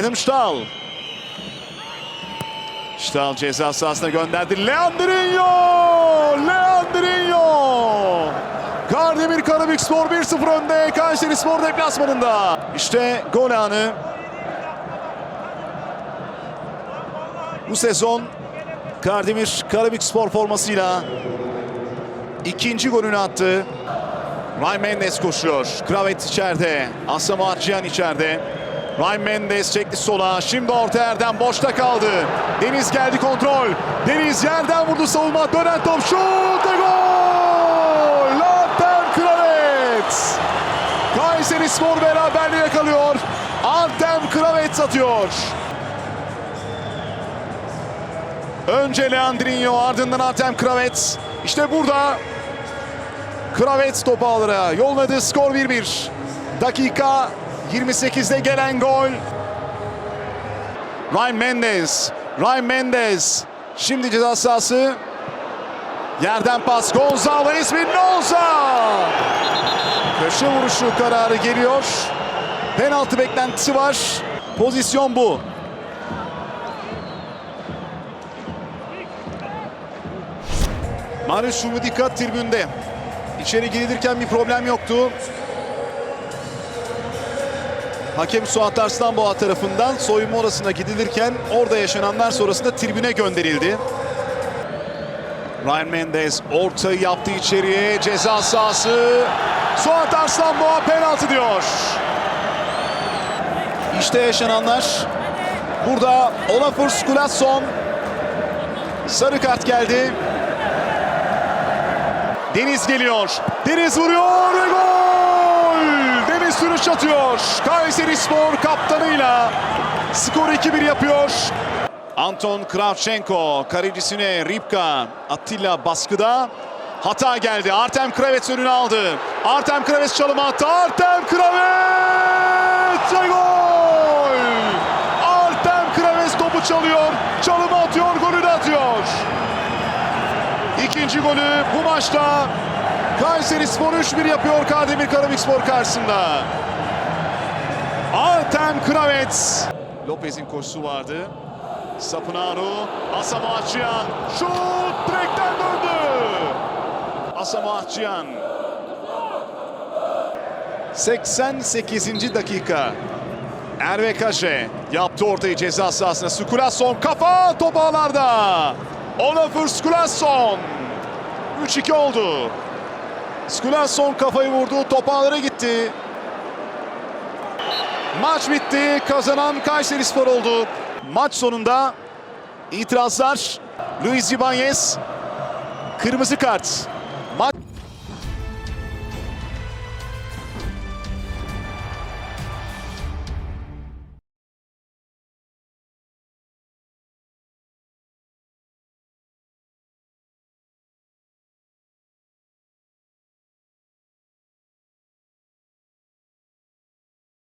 Adam Stahl. Stahl ceza sahasına gönderdi. Leandrinho! Leandrinho! Kardemir Karabük Spor 1-0 önde. Kayseri Spor deplasmanında. İşte gol anı. Bu sezon Kardemir Karabük Spor formasıyla ikinci golünü attı. Ryan Mendes koşuyor. Kravet içeride. Asama Cihan içeride. Ryan Mendes çekti sola. Şimdi orta yerden boşta kaldı. Deniz geldi kontrol. Deniz yerden vurdu savunma. Dönen top şut ve gol! Artem Kravet! Kayseri Spor beraberliği yakalıyor. Artem Kravet atıyor. Önce Leandrinho ardından Artem Kravet. İşte burada Kravet topu ağlara yolladı. Skor 1-1. Dakika 28'de gelen gol. Ryan Mendes. Ryan Mendes. Şimdi ceza sahası. Yerden pas. Gonzalo Espinoza. Köşe vuruşu kararı geliyor. Penaltı beklentisi var. Pozisyon bu. Marius Şumudika tribünde. İçeri girilirken bir problem yoktu. Hakem Suat Arslanboğa tarafından soyunma odasına gidilirken orada yaşananlar sonrasında tribüne gönderildi. Ryan Mendes ortayı yaptı içeriye. Ceza sahası. Suat Arslanboğa penaltı diyor. İşte yaşananlar. Burada Olafur Skulason sarı kart geldi. Deniz geliyor. Deniz vuruyor ve gol! Deniz sürüş atıyor. Kayseri Spor kaptanıyla skor 2-1 yapıyor. Anton Kravchenko kalecisine Ripka Attila baskıda. Hata geldi. Artem Kravets önüne aldı. Artem Kravets çalıma attı. Artem Kravets ve gol! Artem Kravets topu çalıyor. Çalıma atıyor, golü de atıyor. İkinci golü bu maçta Kayseri Spor 3-1 yapıyor Kardemir Karabük Spor karşısında. Artem Kravets. Lopez'in koşusu vardı. Sapınaro, Asama Ahçıyan. Şut direkten döndü. Asama Ahçıyan. 88. dakika. Erve Kaşe yaptı ortayı ceza sahasına. Skulason kafa top ağlarda. Olafur Skulason. 3-2 oldu. Skulason kafayı vurdu. Top ağlara gitti. Maç bitti. Kazanan Kayseri Spor oldu. Maç sonunda itirazlar. Luis Ibanez kırmızı kart.